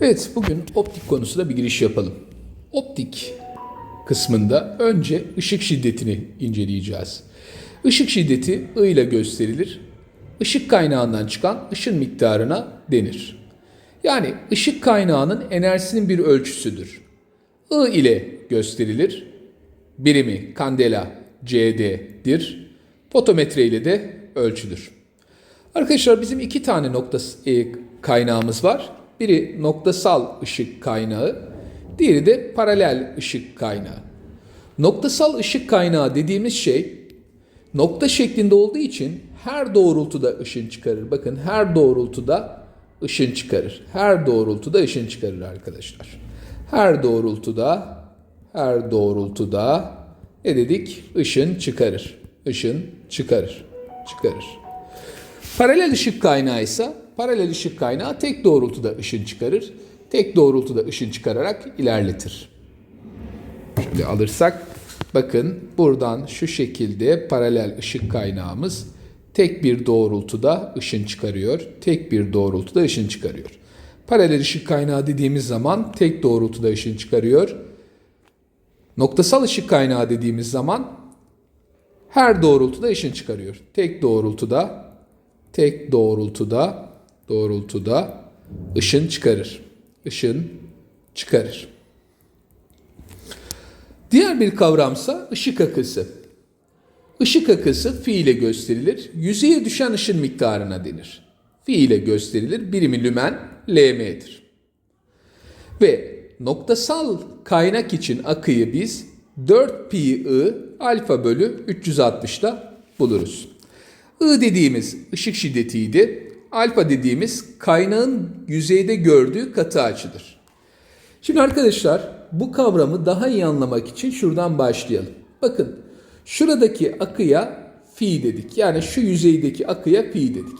Evet, bugün optik konusuna bir giriş yapalım. Optik kısmında önce ışık şiddetini inceleyeceğiz. Işık şiddeti I ile gösterilir. Işık kaynağından çıkan ışın miktarına denir. Yani ışık kaynağının enerjisinin bir ölçüsüdür. I ile gösterilir. Birimi kandela CD''dir. Fotometre ile de ölçülür. Arkadaşlar bizim iki tane nokta e, kaynağımız var. Biri noktasal ışık kaynağı, diğeri de paralel ışık kaynağı. Noktasal ışık kaynağı dediğimiz şey nokta şeklinde olduğu için her doğrultuda ışın çıkarır. Bakın her doğrultuda ışın çıkarır. Her doğrultuda ışın çıkarır arkadaşlar. Her doğrultuda her doğrultuda ne dedik? Işın çıkarır. Işın çıkarır. Çıkarır. Paralel ışık kaynağı ise paralel ışık kaynağı tek doğrultuda ışın çıkarır. Tek doğrultuda ışın çıkararak ilerletir. Şöyle alırsak bakın buradan şu şekilde paralel ışık kaynağımız tek bir doğrultuda ışın çıkarıyor. Tek bir doğrultuda ışın çıkarıyor. Paralel ışık kaynağı dediğimiz zaman tek doğrultuda ışın çıkarıyor. Noktasal ışık kaynağı dediğimiz zaman her doğrultuda ışın çıkarıyor. Tek doğrultuda tek doğrultuda doğrultuda ışın çıkarır. Işın çıkarır. Diğer bir kavramsa ışık akısı. Işık akısı fi ile gösterilir. Yüzeye düşen ışın miktarına denir. Fi ile gösterilir. Birimi lümen LM'dir. Ve noktasal kaynak için akıyı biz 4 pi I alfa bölü 360'da buluruz. I dediğimiz ışık şiddetiydi. Alfa dediğimiz kaynağın yüzeyde gördüğü katı açıdır. Şimdi arkadaşlar bu kavramı daha iyi anlamak için şuradan başlayalım. Bakın şuradaki akıya fi dedik. Yani şu yüzeydeki akıya fi dedik.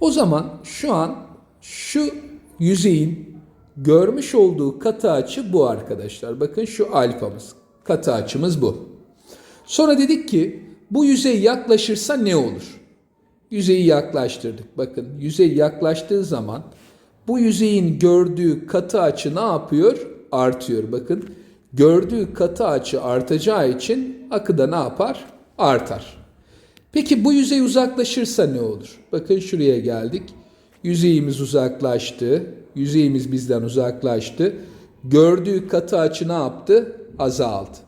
O zaman şu an şu yüzeyin görmüş olduğu katı açı bu arkadaşlar. Bakın şu alfamız. Katı açımız bu. Sonra dedik ki bu yüzey yaklaşırsa ne olur? Yüzeyi yaklaştırdık. Bakın yüzey yaklaştığı zaman bu yüzeyin gördüğü katı açı ne yapıyor? Artıyor. Bakın gördüğü katı açı artacağı için akı da ne yapar? Artar. Peki bu yüzey uzaklaşırsa ne olur? Bakın şuraya geldik. Yüzeyimiz uzaklaştı. Yüzeyimiz bizden uzaklaştı. Gördüğü katı açı ne yaptı? Azaldı.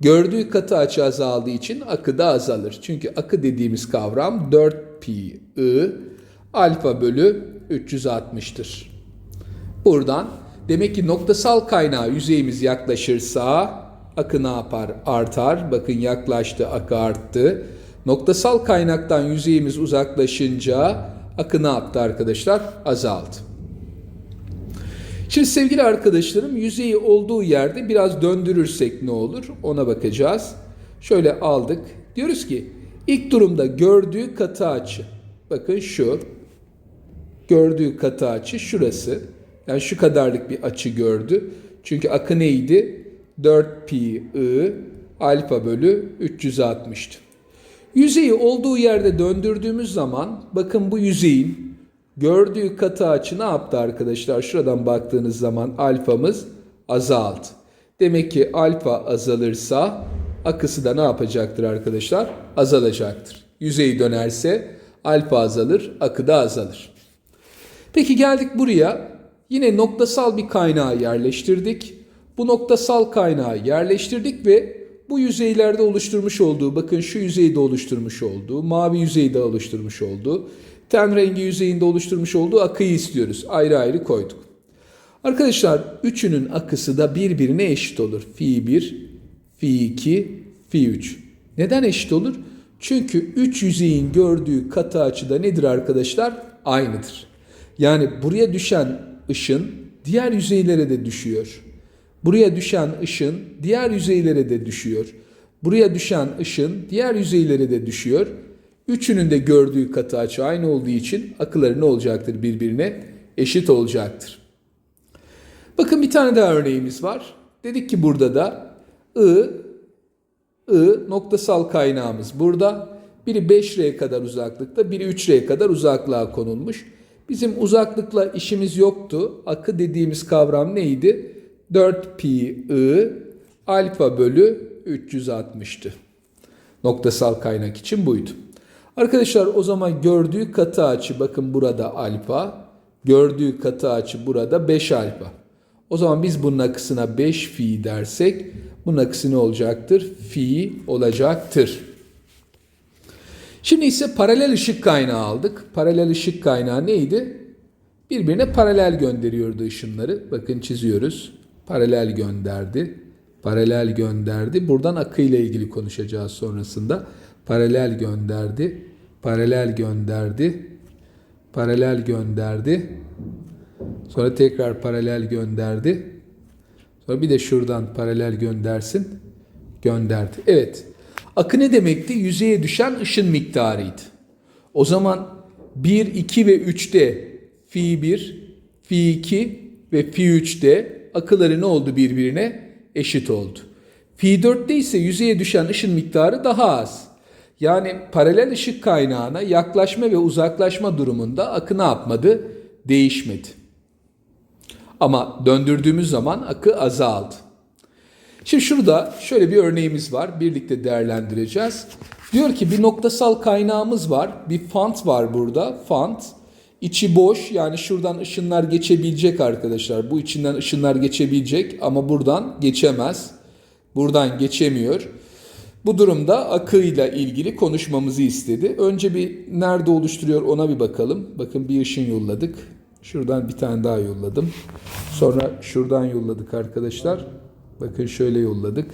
Gördüğü katı açı azaldığı için akı da azalır. Çünkü akı dediğimiz kavram 4 pi i alfa bölü 360'tır. Buradan demek ki noktasal kaynağı yüzeyimiz yaklaşırsa akı ne yapar? Artar. Bakın yaklaştı akı arttı. Noktasal kaynaktan yüzeyimiz uzaklaşınca akı ne yaptı arkadaşlar? Azaldı. Şimdi sevgili arkadaşlarım yüzeyi olduğu yerde biraz döndürürsek ne olur ona bakacağız. Şöyle aldık. Diyoruz ki ilk durumda gördüğü katı açı. Bakın şu. Gördüğü katı açı şurası. Yani şu kadarlık bir açı gördü. Çünkü akı neydi? 4 pi i alfa bölü 360'tı. Yüzeyi olduğu yerde döndürdüğümüz zaman bakın bu yüzeyin gördüğü katı açı ne yaptı arkadaşlar? Şuradan baktığınız zaman alfamız azaldı. Demek ki alfa azalırsa akısı da ne yapacaktır arkadaşlar? Azalacaktır. Yüzey dönerse alfa azalır, akı da azalır. Peki geldik buraya. Yine noktasal bir kaynağı yerleştirdik. Bu noktasal kaynağı yerleştirdik ve bu yüzeylerde oluşturmuş olduğu, bakın şu yüzeyde oluşturmuş olduğu, mavi yüzeyde oluşturmuş olduğu, ten rengi yüzeyinde oluşturmuş olduğu akıyı istiyoruz. Ayrı ayrı koyduk. Arkadaşlar üçünün akısı da birbirine eşit olur. Fi 1, fi 2, fi 3. Neden eşit olur? Çünkü üç yüzeyin gördüğü katı açıda nedir arkadaşlar? Aynıdır. Yani buraya düşen ışın diğer yüzeylere de düşüyor. Buraya düşen ışın diğer yüzeylere de düşüyor. Buraya düşen ışın diğer yüzeylere de düşüyor. Üçünün de gördüğü katı açı aynı olduğu için akıları ne olacaktır birbirine? Eşit olacaktır. Bakın bir tane daha örneğimiz var. Dedik ki burada da I, I noktasal kaynağımız burada. Biri 5R kadar uzaklıkta, biri 3R kadar uzaklığa konulmuş. Bizim uzaklıkla işimiz yoktu. Akı dediğimiz kavram neydi? 4 pi i alfa bölü 360'tı. Noktasal kaynak için buydu. Arkadaşlar o zaman gördüğü katı açı bakın burada alfa. Gördüğü katı açı burada 5 alfa. O zaman biz bunun akısına 5 fi dersek bunun akısı ne olacaktır? Fi olacaktır. Şimdi ise paralel ışık kaynağı aldık. Paralel ışık kaynağı neydi? Birbirine paralel gönderiyordu ışınları. Bakın çiziyoruz. Paralel gönderdi. Paralel gönderdi. Buradan akı ile ilgili konuşacağız sonrasında. Paralel gönderdi. Paralel gönderdi. Paralel gönderdi. Sonra tekrar paralel gönderdi. Sonra bir de şuradan paralel göndersin. Gönderdi. Evet. Akı ne demekti? Yüzeye düşen ışın miktarıydı. O zaman 1, 2 ve 3'te fi 1, fi 2 ve fi 3'te akıları ne oldu birbirine? Eşit oldu. Fi 4'te ise yüzeye düşen ışın miktarı daha az. Yani paralel ışık kaynağına yaklaşma ve uzaklaşma durumunda akı ne yapmadı? Değişmedi. Ama döndürdüğümüz zaman akı azaldı. Şimdi şurada şöyle bir örneğimiz var. Birlikte değerlendireceğiz. Diyor ki bir noktasal kaynağımız var. Bir fant var burada. Fant. İçi boş yani şuradan ışınlar geçebilecek arkadaşlar. Bu içinden ışınlar geçebilecek ama buradan geçemez. Buradan geçemiyor. Bu durumda akıyla ilgili konuşmamızı istedi. Önce bir nerede oluşturuyor ona bir bakalım. Bakın bir ışın yolladık. Şuradan bir tane daha yolladım. Sonra şuradan yolladık arkadaşlar. Bakın şöyle yolladık.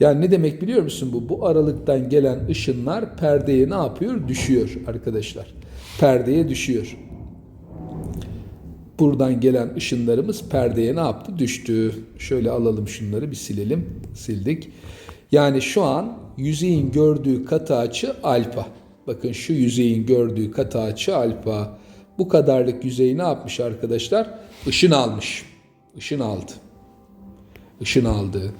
Yani ne demek biliyor musun bu? Bu aralıktan gelen ışınlar perdeye ne yapıyor? Düşüyor arkadaşlar. Perdeye düşüyor. Buradan gelen ışınlarımız perdeye ne yaptı? Düştü. Şöyle alalım şunları bir silelim. Sildik. Yani şu an yüzeyin gördüğü katı açı alfa. Bakın şu yüzeyin gördüğü katı açı alfa. Bu kadarlık yüzeyi ne yapmış arkadaşlar? Işın almış. Işın aldı. Işın aldı.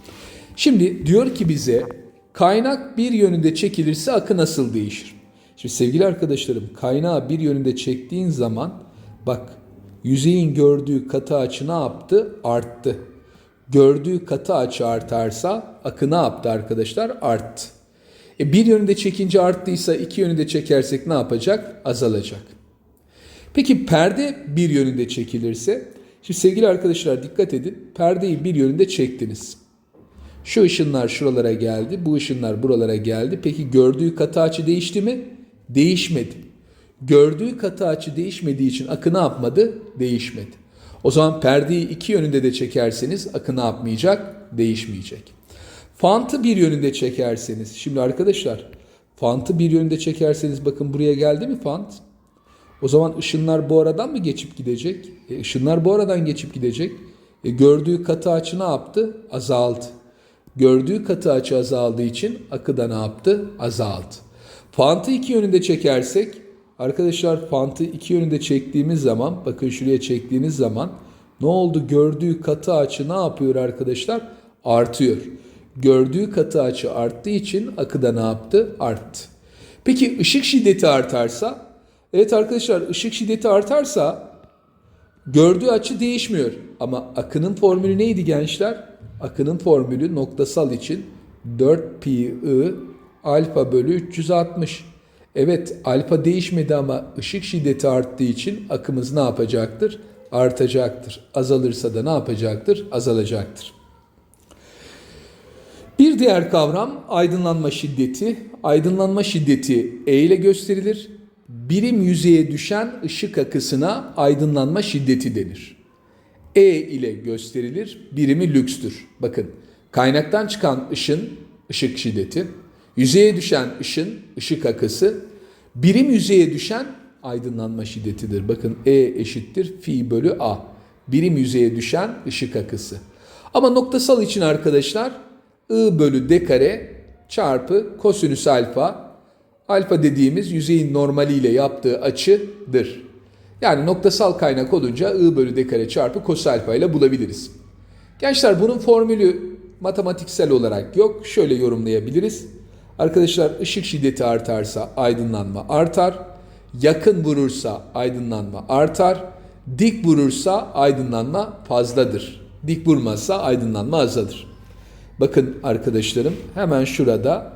Şimdi diyor ki bize kaynak bir yönünde çekilirse akı nasıl değişir? Şimdi sevgili arkadaşlarım kaynağı bir yönünde çektiğin zaman bak yüzeyin gördüğü katı açı ne yaptı? Arttı. Gördüğü katı açı artarsa akı ne yaptı arkadaşlar? Arttı. E bir yönünde çekince arttıysa iki yönünde çekersek ne yapacak? Azalacak. Peki perde bir yönünde çekilirse, şimdi sevgili arkadaşlar dikkat edin, perdeyi bir yönünde çektiniz. Şu ışınlar şuralara geldi, bu ışınlar buralara geldi. Peki gördüğü katı açı değişti mi? Değişmedi. Gördüğü katı açı değişmediği için akı ne yapmadı? Değişmedi. O zaman perdeyi iki yönünde de çekerseniz akı ne yapmayacak? Değişmeyecek. Fantı bir yönünde çekerseniz, şimdi arkadaşlar fantı bir yönünde çekerseniz bakın buraya geldi mi fant? O zaman ışınlar bu aradan mı geçip gidecek? E, ışınlar bu aradan geçip gidecek. E, gördüğü katı açı ne yaptı? Azaldı. Gördüğü katı açı azaldığı için akı da ne yaptı? Azaldı. Fantı iki yönünde çekersek arkadaşlar fantı iki yönünde çektiğimiz zaman bakın şuraya çektiğiniz zaman ne oldu? Gördüğü katı açı ne yapıyor arkadaşlar? Artıyor. Gördüğü katı açı arttığı için akı da ne yaptı? Arttı. Peki ışık şiddeti artarsa Evet arkadaşlar ışık şiddeti artarsa gördüğü açı değişmiyor. Ama akının formülü neydi gençler? Akının formülü noktasal için 4 pi i alfa bölü 360. Evet alfa değişmedi ama ışık şiddeti arttığı için akımız ne yapacaktır? Artacaktır. Azalırsa da ne yapacaktır? Azalacaktır. Bir diğer kavram aydınlanma şiddeti. Aydınlanma şiddeti E ile gösterilir birim yüzeye düşen ışık akısına aydınlanma şiddeti denir. E ile gösterilir, birimi lükstür. Bakın, kaynaktan çıkan ışın, ışık şiddeti, yüzeye düşen ışın, ışık akısı, birim yüzeye düşen aydınlanma şiddetidir. Bakın E eşittir fi bölü A. Birim yüzeye düşen ışık akısı. Ama noktasal için arkadaşlar I bölü D kare çarpı kosinüs alfa Alfa dediğimiz yüzeyin normaliyle yaptığı açıdır. Yani noktasal kaynak olunca I bölü D kare çarpı kos alfa ile bulabiliriz. Gençler bunun formülü matematiksel olarak yok. Şöyle yorumlayabiliriz. Arkadaşlar ışık şiddeti artarsa aydınlanma artar. Yakın vurursa aydınlanma artar. Dik vurursa aydınlanma fazladır. Dik vurmazsa aydınlanma azadır. Bakın arkadaşlarım hemen şurada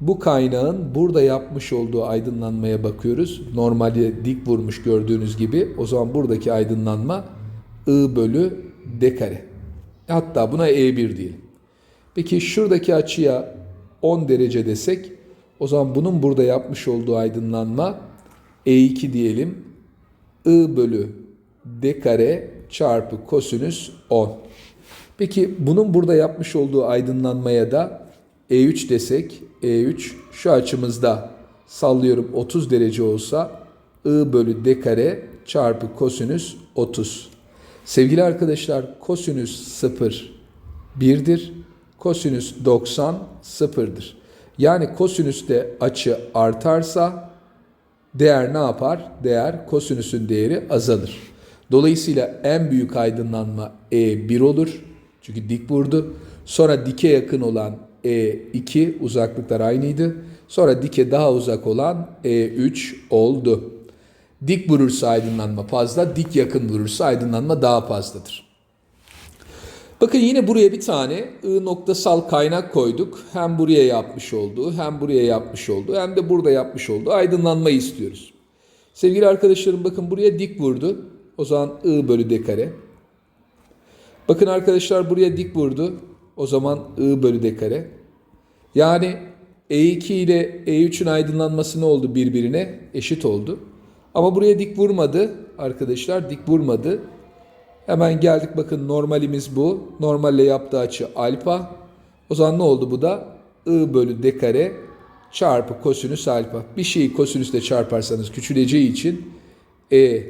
bu kaynağın burada yapmış olduğu aydınlanmaya bakıyoruz. Normalde dik vurmuş gördüğünüz gibi. O zaman buradaki aydınlanma I bölü D kare. Hatta buna E1 diyelim. Peki şuradaki açıya 10 derece desek o zaman bunun burada yapmış olduğu aydınlanma E2 diyelim. I bölü D kare çarpı kosinüs 10. Peki bunun burada yapmış olduğu aydınlanmaya da E3 desek E3 şu açımızda sallıyorum 30 derece olsa I bölü D kare çarpı kosinüs 30. Sevgili arkadaşlar kosinüs 0 1'dir. Kosinüs 90 sıfırdır. Yani kosinüste açı artarsa değer ne yapar? Değer kosinüsün değeri azalır. Dolayısıyla en büyük aydınlanma E1 olur. Çünkü dik vurdu. Sonra dike yakın olan E2 uzaklıklar aynıydı. Sonra dike daha uzak olan E3 oldu. Dik vurursa aydınlanma fazla, dik yakın vurursa aydınlanma daha fazladır. Bakın yine buraya bir tane I noktasal kaynak koyduk. Hem buraya yapmış olduğu, hem buraya yapmış olduğu, hem de burada yapmış olduğu aydınlanmayı istiyoruz. Sevgili arkadaşlarım bakın buraya dik vurdu. O zaman I bölü D kare. Bakın arkadaşlar buraya dik vurdu. O zaman I bölü D kare. Yani E2 ile E3'ün aydınlanması ne oldu birbirine? Eşit oldu. Ama buraya dik vurmadı arkadaşlar. Dik vurmadı. Hemen geldik bakın normalimiz bu. Normalle yaptığı açı alfa. O zaman ne oldu bu da? I bölü D kare çarpı kosinüs alfa. Bir şeyi kosinüsle çarparsanız küçüleceği için E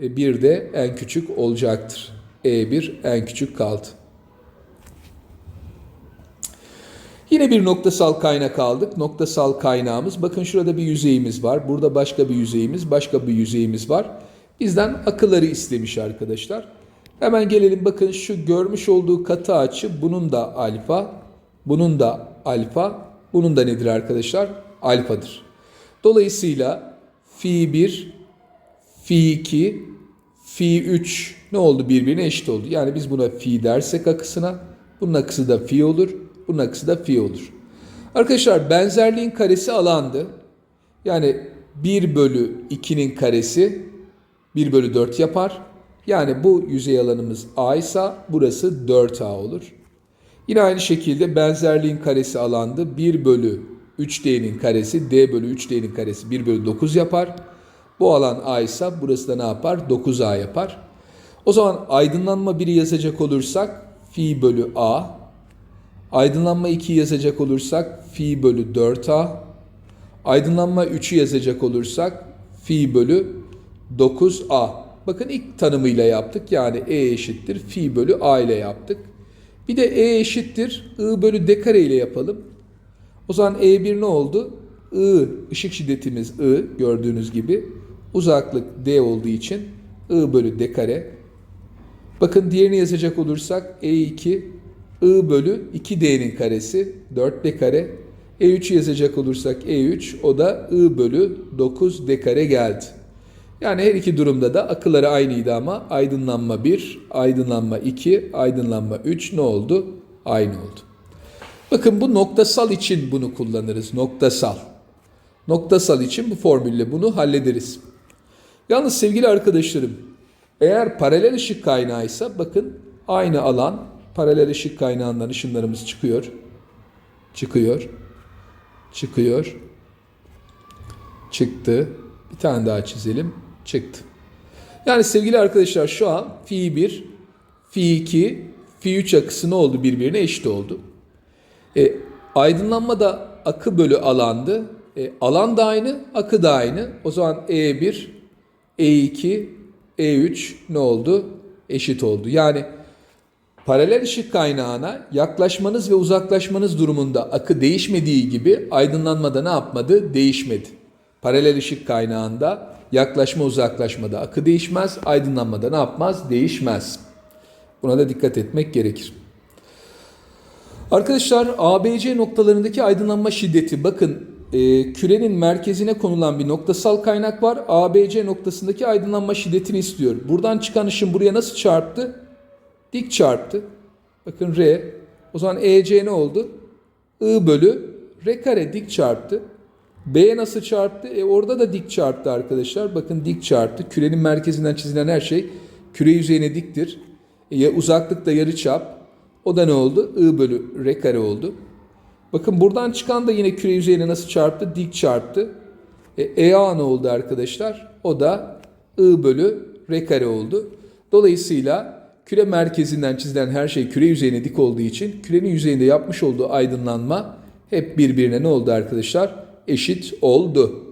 bir de en küçük olacaktır. E1 en küçük kaldı. Yine bir noktasal kaynak aldık. Noktasal kaynağımız. Bakın şurada bir yüzeyimiz var. Burada başka bir yüzeyimiz, başka bir yüzeyimiz var. Bizden akıları istemiş arkadaşlar. Hemen gelelim bakın şu görmüş olduğu katı açı bunun da alfa, bunun da alfa, bunun da nedir arkadaşlar? Alfadır. Dolayısıyla fi 1, fi 2, fi 3 ne oldu birbirine eşit oldu. Yani biz buna fi dersek akısına bunun akısı da fi olur, bunun akısı da fi olur. Arkadaşlar benzerliğin karesi alandı. Yani 1 bölü 2'nin karesi 1 bölü 4 yapar. Yani bu yüzey alanımız A ise burası 4A olur. Yine aynı şekilde benzerliğin karesi alandı. 1 bölü 3D'nin karesi D bölü 3D'nin karesi 1 bölü 9 yapar. Bu alan A ise burası da ne yapar? 9A yapar. O zaman aydınlanma 1'i yazacak olursak fi bölü A. Aydınlanma 2'yi yazacak olursak fi bölü 4A. Aydınlanma 3'ü yazacak olursak fi bölü 9A. Bakın ilk tanımıyla yaptık. Yani E eşittir fi bölü A ile yaptık. Bir de E eşittir I bölü D kare ile yapalım. O zaman E1 ne oldu? I ışık şiddetimiz I gördüğünüz gibi. Uzaklık D olduğu için I bölü D kare. Bakın diğerini yazacak olursak E2 I bölü 2D'nin karesi 4D kare. E3'ü yazacak olursak E3 o da I bölü 9D kare geldi. Yani her iki durumda da akıları aynıydı ama aydınlanma 1, aydınlanma 2, aydınlanma 3 ne oldu? Aynı oldu. Bakın bu noktasal için bunu kullanırız. Noktasal. Noktasal için bu formülle bunu hallederiz. Yalnız sevgili arkadaşlarım eğer paralel ışık kaynağıysa bakın aynı alan paralel ışık kaynağından ışınlarımız çıkıyor. Çıkıyor. Çıkıyor. Çıktı. Bir tane daha çizelim. Çıktı. Yani sevgili arkadaşlar şu an fi 1, fi 2, fi 3 akısı ne oldu birbirine eşit oldu. E, aydınlanma da akı bölü alandı. E, alan da aynı, akı da aynı. O zaman E1, E2, E3 ne oldu? Eşit oldu. Yani paralel ışık kaynağına yaklaşmanız ve uzaklaşmanız durumunda akı değişmediği gibi aydınlanmada ne yapmadı? Değişmedi. Paralel ışık kaynağında yaklaşma uzaklaşmada akı değişmez, aydınlanmada ne yapmaz? Değişmez. Buna da dikkat etmek gerekir. Arkadaşlar ABC noktalarındaki aydınlanma şiddeti bakın e, kürenin merkezine konulan bir noktasal kaynak var. ABC noktasındaki aydınlanma şiddetini istiyor. Buradan çıkan ışın buraya nasıl çarptı? Dik çarptı. Bakın R. O zaman EC ne oldu? I bölü R kare dik çarptı. B'ye nasıl çarptı? E orada da dik çarptı arkadaşlar. Bakın dik çarptı. Kürenin merkezinden çizilen her şey küre yüzeyine diktir. E, uzaklık da yarı çap. O da ne oldu? I bölü R kare oldu. Bakın buradan çıkan da yine küre yüzeyine nasıl çarptı? Dik çarptı. E, EA ne oldu arkadaşlar? O da I bölü R kare oldu. Dolayısıyla küre merkezinden çizilen her şey küre yüzeyine dik olduğu için kürenin yüzeyinde yapmış olduğu aydınlanma hep birbirine ne oldu arkadaşlar? Eşit oldu.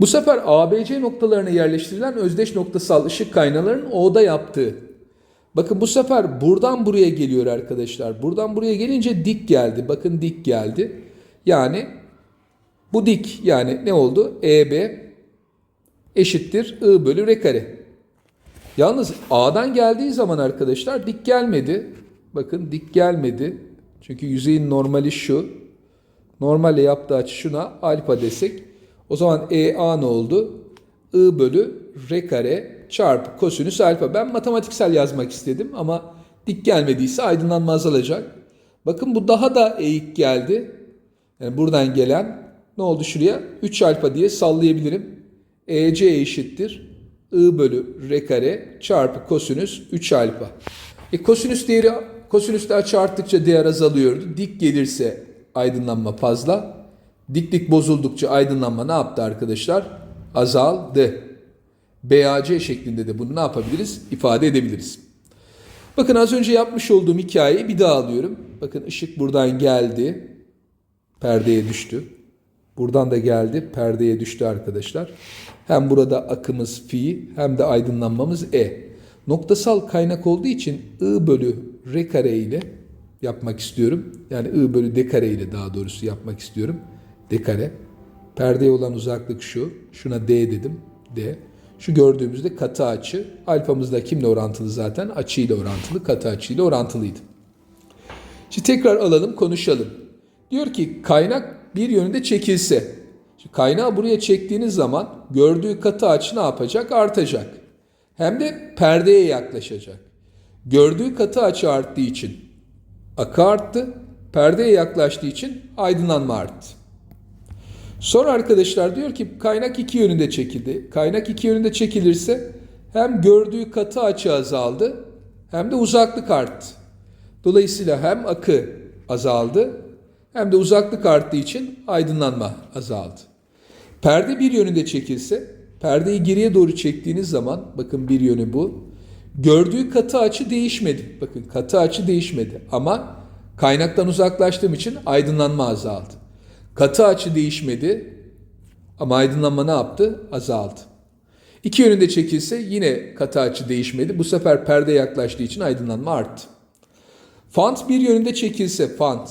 Bu sefer ABC noktalarına yerleştirilen özdeş noktasal ışık kaynalarının O'da yaptığı. Bakın bu sefer buradan buraya geliyor arkadaşlar. Buradan buraya gelince dik geldi. Bakın dik geldi. Yani bu dik yani ne oldu? EB eşittir I bölü R kare. Yalnız A'dan geldiği zaman arkadaşlar dik gelmedi. Bakın dik gelmedi. Çünkü yüzeyin normali şu. Normalle yaptığı açı şuna alfa desek. O zaman EA ne oldu? I bölü R kare çarpı kosinüs alfa. Ben matematiksel yazmak istedim ama dik gelmediyse aydınlanma azalacak. Bakın bu daha da eğik geldi. Yani buradan gelen ne oldu şuraya? 3 alfa diye sallayabilirim. EC eşittir. I bölü R kare çarpı kosinüs 3 alfa. E kosinüs değeri kosinüs de açı arttıkça değer azalıyordu. Dik gelirse aydınlanma fazla. Diklik bozuldukça aydınlanma ne yaptı arkadaşlar? Azaldı. BAC şeklinde de bunu ne yapabiliriz? İfade edebiliriz. Bakın az önce yapmış olduğum hikayeyi bir daha alıyorum. Bakın ışık buradan geldi. Perdeye düştü. Buradan da geldi. Perdeye düştü arkadaşlar. Hem burada akımız fi hem de aydınlanmamız e. Noktasal kaynak olduğu için I bölü R kare ile yapmak istiyorum. Yani I bölü D kare ile daha doğrusu yapmak istiyorum. D kare. Perdeye olan uzaklık şu. Şuna D dedim. D. Şu gördüğümüzde katı açı. Alfamız da kimle orantılı zaten? Açıyla orantılı. Katı açıyla orantılıydı. Şimdi tekrar alalım konuşalım. Diyor ki kaynak bir yönünde çekilse. Şimdi kaynağı buraya çektiğiniz zaman gördüğü katı açı ne yapacak? Artacak. Hem de perdeye yaklaşacak. Gördüğü katı açı arttığı için akı arttı. Perdeye yaklaştığı için aydınlanma arttı. Sonra arkadaşlar diyor ki kaynak iki yönünde çekildi. Kaynak iki yönünde çekilirse hem gördüğü katı açı azaldı hem de uzaklık arttı. Dolayısıyla hem akı azaldı hem de uzaklık arttığı için aydınlanma azaldı. Perde bir yönünde çekilse perdeyi geriye doğru çektiğiniz zaman bakın bir yönü bu. Gördüğü katı açı değişmedi. Bakın katı açı değişmedi ama kaynaktan uzaklaştığım için aydınlanma azaldı. Katı açı değişmedi ama aydınlanma ne yaptı? Azaldı. İki yönünde çekilse yine katı açı değişmedi. Bu sefer perde yaklaştığı için aydınlanma arttı. Fant bir yönünde çekilse fant.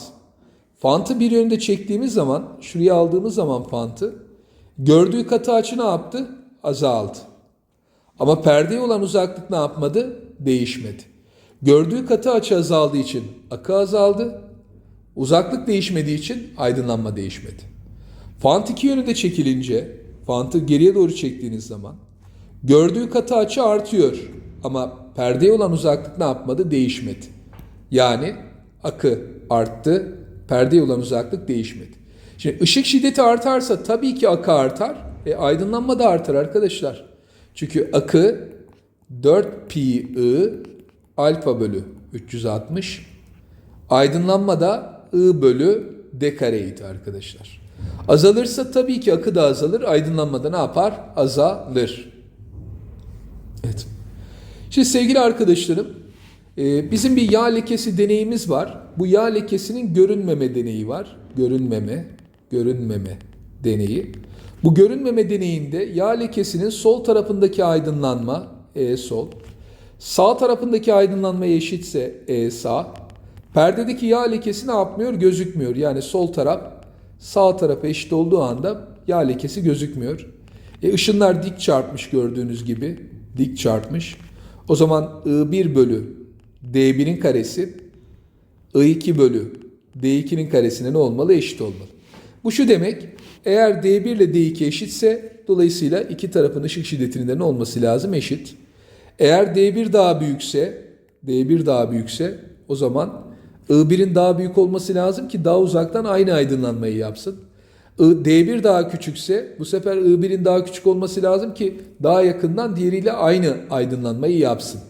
Fantı bir yönünde çektiğimiz zaman, şuraya aldığımız zaman fantı, gördüğü katı açı ne yaptı? Azaldı. Ama perdeye olan uzaklık ne yapmadı? Değişmedi. Gördüğü katı açı azaldığı için akı azaldı. Uzaklık değişmediği için aydınlanma değişmedi. Fant iki yönünde çekilince, fantı geriye doğru çektiğiniz zaman gördüğü katı açı artıyor. Ama perdeye olan uzaklık ne yapmadı? Değişmedi. Yani akı arttı, perdeye olan uzaklık değişmedi. Şimdi ışık şiddeti artarsa tabii ki akı artar. E, aydınlanma da artar arkadaşlar. Çünkü akı 4 pi i alfa bölü 360. Aydınlanma da I bölü D kareydi arkadaşlar. Azalırsa tabii ki akı da azalır. Aydınlanma da ne yapar? Azalır. Evet. Şimdi sevgili arkadaşlarım e, bizim bir yağ lekesi deneyimiz var. Bu yağ lekesinin görünmeme deneyi var. Görünmeme, görünmeme deneyi. Bu görünmeme deneyinde yağ lekesinin sol tarafındaki aydınlanma E sol, sağ tarafındaki aydınlanma eşitse E sağ, Perdedeki yağ lekesi ne yapmıyor? Gözükmüyor. Yani sol taraf sağ tarafa eşit olduğu anda yağ lekesi gözükmüyor. E, ışınlar dik çarpmış gördüğünüz gibi. Dik çarpmış. O zaman I1 bölü D1'in karesi I2 bölü D2'nin karesine ne olmalı? Eşit olmalı. Bu şu demek, eğer D1 ile D2 eşitse dolayısıyla iki tarafın ışık şiddetinin de ne olması lazım? Eşit. Eğer D1 daha büyükse, D1 daha büyükse o zaman I1'in daha büyük olması lazım ki daha uzaktan aynı aydınlanmayı yapsın. I- D1 daha küçükse bu sefer I1'in daha küçük olması lazım ki daha yakından diğeriyle aynı aydınlanmayı yapsın.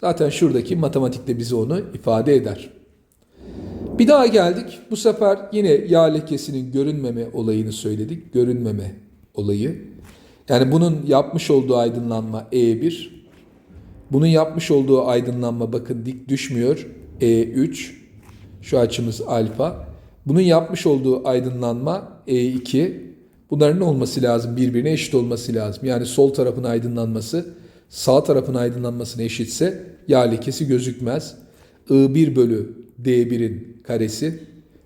Zaten şuradaki matematikte bize onu ifade eder. Bir daha geldik. Bu sefer yine yağ lekesinin görünmeme olayını söyledik. Görünmeme olayı. Yani bunun yapmış olduğu aydınlanma E1. Bunun yapmış olduğu aydınlanma bakın dik düşmüyor. E3. Şu açımız alfa. Bunun yapmış olduğu aydınlanma E2. Bunların olması lazım? Birbirine eşit olması lazım. Yani sol tarafın aydınlanması sağ tarafın aydınlanmasına eşitse yağ lekesi gözükmez. I1 bölü D1'in karesi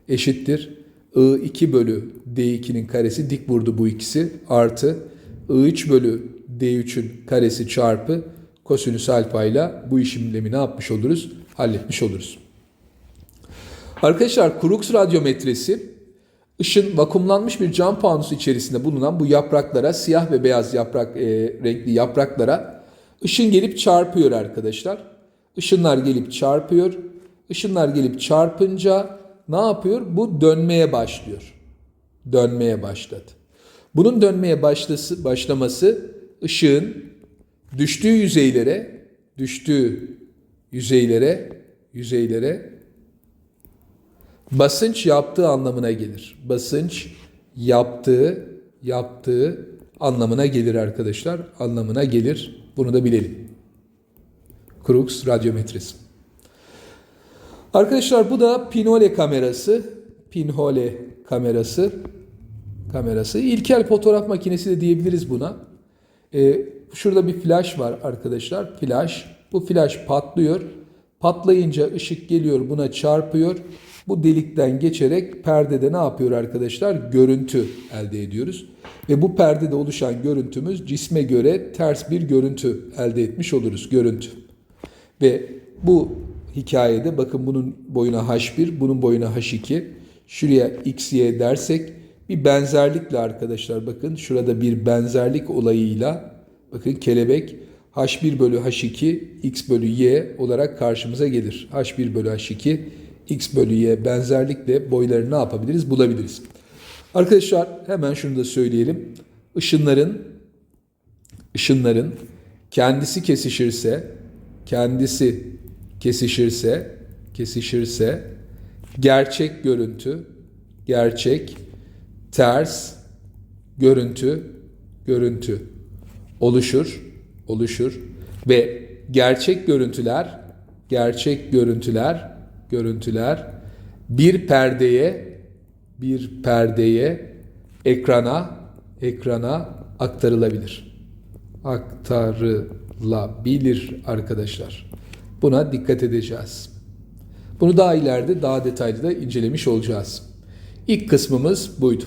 eşittir. I2 bölü D2'nin karesi dik vurdu bu ikisi artı I3 bölü D3'ün karesi çarpı kosinüs alfa ile bu işlemini ne yapmış oluruz? Halletmiş oluruz. Arkadaşlar Crookes radyometresi ışın vakumlanmış bir cam panusu içerisinde bulunan bu yapraklara siyah ve beyaz yaprak e, renkli yapraklara ışın gelip çarpıyor arkadaşlar. Işınlar gelip çarpıyor. Işınlar gelip çarpınca ne yapıyor? Bu dönmeye başlıyor. Dönmeye başladı. Bunun dönmeye başlası, başlaması ışığın düştüğü yüzeylere, düştüğü yüzeylere, yüzeylere basınç yaptığı anlamına gelir. Basınç yaptığı, yaptığı anlamına gelir arkadaşlar. Anlamına gelir. Bunu da bilelim. Crookes radyometresi. Arkadaşlar bu da pinhole kamerası. Pinhole kamerası. Kamerası. İlkel fotoğraf makinesi de diyebiliriz buna. Ee, şurada bir flash var arkadaşlar. Flash. Bu flash patlıyor. Patlayınca ışık geliyor buna çarpıyor. Bu delikten geçerek perdede ne yapıyor arkadaşlar? Görüntü elde ediyoruz. Ve bu perdede oluşan görüntümüz cisme göre ters bir görüntü elde etmiş oluruz. Görüntü. Ve bu hikayede bakın bunun boyuna H1, bunun boyuna H2. Şuraya XY dersek bir benzerlikle arkadaşlar bakın şurada bir benzerlik olayıyla bakın kelebek H1 bölü H2 X bölü Y olarak karşımıza gelir. H1 bölü H2 X bölü Y benzerlikle boylarını ne yapabiliriz? Bulabiliriz. Arkadaşlar hemen şunu da söyleyelim. Işınların ışınların kendisi kesişirse kendisi kesişirse kesişirse gerçek görüntü gerçek ters görüntü görüntü oluşur oluşur ve gerçek görüntüler gerçek görüntüler görüntüler bir perdeye bir perdeye ekrana ekrana aktarılabilir. Aktarılabilir arkadaşlar. Buna dikkat edeceğiz. Bunu daha ileride daha detaylı da incelemiş olacağız. İlk kısmımız buydu.